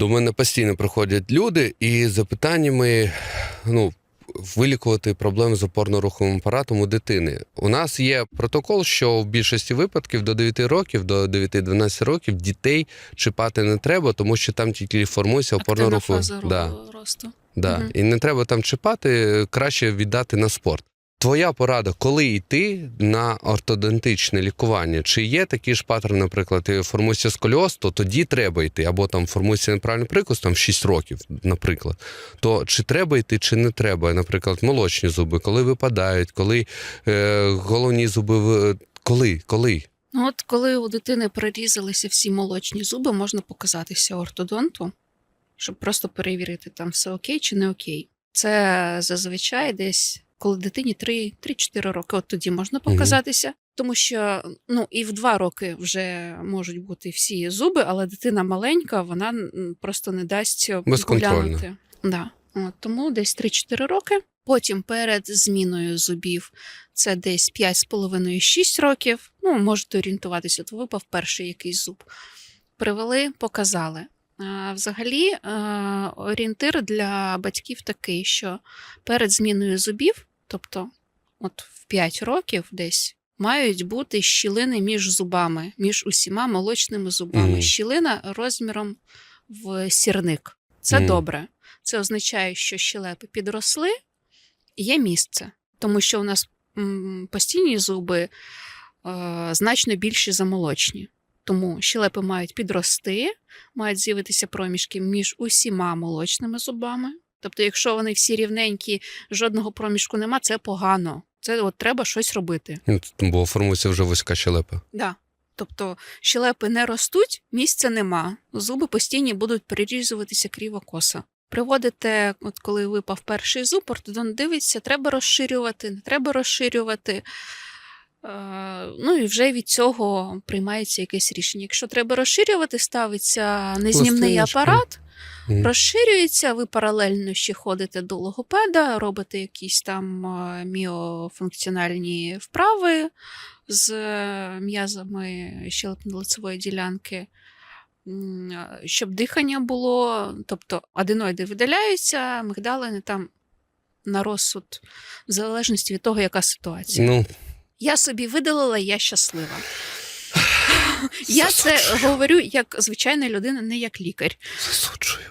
До мене постійно приходять люди і запитаннями, ну. Вилікувати проблеми з опорно-руховим апаратом у дитини. У нас є протокол, що в більшості випадків до 9 років, до 9-12 років дітей чіпати не треба, тому що там тільки формується опорно-руховий. Да. росту. Да. Мгм. І не треба там чіпати, краще віддати на спорт. Твоя порада, коли йти на ортодонтичне лікування? Чи є такий ж паттерн, наприклад, і формується сколіоз, то тоді треба йти, або там формується неправильний прикус, там в 6 років, наприклад. То чи треба йти, чи не треба? Наприклад, молочні зуби, коли випадають, коли е, головні зуби коли? коли? Ну, от коли у дитини прорізалися всі молочні зуби, можна показатися ортодонту, щоб просто перевірити, там все окей чи не окей. Це зазвичай десь, коли дитині 3 3-4 роки, от тоді можна показатися. Тому що ну і в 2 роки вже можуть бути всі зуби, але дитина маленька, вона просто не дасть поглянути. Да. От, тому десь 3-4 роки. Потім перед зміною зубів це десь 5,5-6 років. Ну, можете орієнтуватися, то випав перший якийсь зуб. Привели, показали. Взагалі, е, орієнтир для батьків такий, що перед зміною зубів, тобто от в 5 років десь, мають бути щілини між зубами, між усіма молочними зубами. Мгм. Щілина розміром в сірник. Це Мгм. добре. Це означає, що щелепи підросли, є місце, тому що у нас постійні зуби е, значно більші за молочні. Тому щелепи мають підрости, мають з'явитися проміжки між усіма молочними зубами. Тобто, якщо вони всі рівненькі, жодного проміжку нема, це погано. Це от треба щось робити. Ну, Бо формується вже вузька щелепа. Да. Тобто щелепи не ростуть, місця нема. Зуби постійні будуть перерізуватися криво-косо. Приводите, от коли випав перший зуб, ортодонт дивиться, треба розширювати, не треба розширювати. Е, ну і вже від цього приймається якесь рішення. Якщо треба розширювати, ставиться незнімний апарат, Мгм. розширюється, ви паралельно ще ходите до логопеда, робите якісь там міофункціональні вправи з е, м'язами щелепно-лицевої ділянки, щоб дихання було, тобто аденоїди видаляються, мигдалини там на розсуд, в залежності від того, яка ситуація. Ну, Я собі видалила, я щаслива. Я це говорю як звичайна людина, не як лікар. засуджую.